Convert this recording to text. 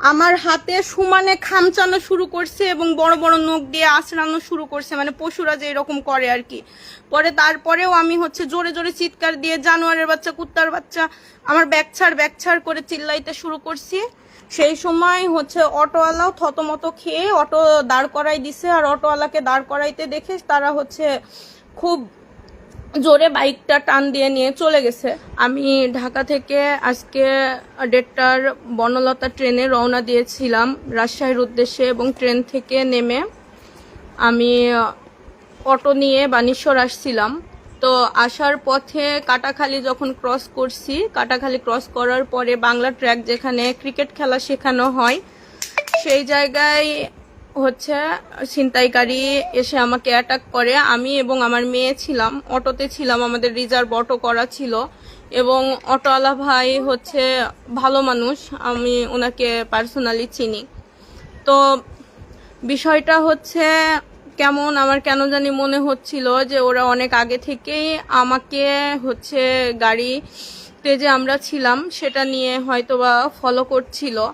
আমার হাতে সমানে খামচানো শুরু করছে এবং বড় বড় নখ দিয়ে আঁচড়ানো শুরু করছে মানে পশুরা যে এরকম করে আর কি। পরে তারপরেও আমি হচ্ছে জোরে জোরে চিৎকার দিয়ে জানোয়ারের বাচ্চা, কুত্তার বাচ্চা, আমার ব্যাগ ছাড় ব্যাগ ছাড় করে চিল্লাইতে শুরু করছি। সেই সময় হচ্ছে অটোওয়ালাও থতমতো খেয়ে অটো দাঁড় করাই দিছে, আর অটোওয়ালাকে দাঁড় করাইতে দেখে তারা হচ্ছে খুব জোরে বাইকটা টান দিয়ে নিয়ে চলে গেছে। আমি ঢাকা থেকে আজকে দেড়টার বনলতা ট্রেনে রওনা দিয়েছিলাম রাজশাহীর উদ্দেশ্যে এবং ট্রেন থেকে নেমে আমি অটো নিয়ে বানেশ্বর আসছিলাম। তো আসার পথে কাটাখালি যখন ক্রস করছি, কাটাখালি ক্রস করার পরে বাংলা ট্র্যাক যেখানে ক্রিকেট খেলা শেখানো হয়, সেই জায়গায় হচ্ছে, ছিনতাইকারী এসে আমাকে অ্যাটাক করে। আমি এবং আমার মেয়ে ছিলাম, অটোতে ছিলাম, আমাদের রিজার্ভ অটো করা ছিল। এবং অটোওয়ালা ভাই হচ্ছে ভালো মানুষ, আমি ওনাকে পার্সোনালি চিনি। তো বিষয়টা হচ্ছে, কেমন আমার কেন জানি মনে হচ্ছিল যে ওরা অনেক আগে থেকেই আমাকে হচ্ছে গাড়িতে যে আমরা ছিলাম, সেটা নিয়ে হয়তোবা ফলো করছিল।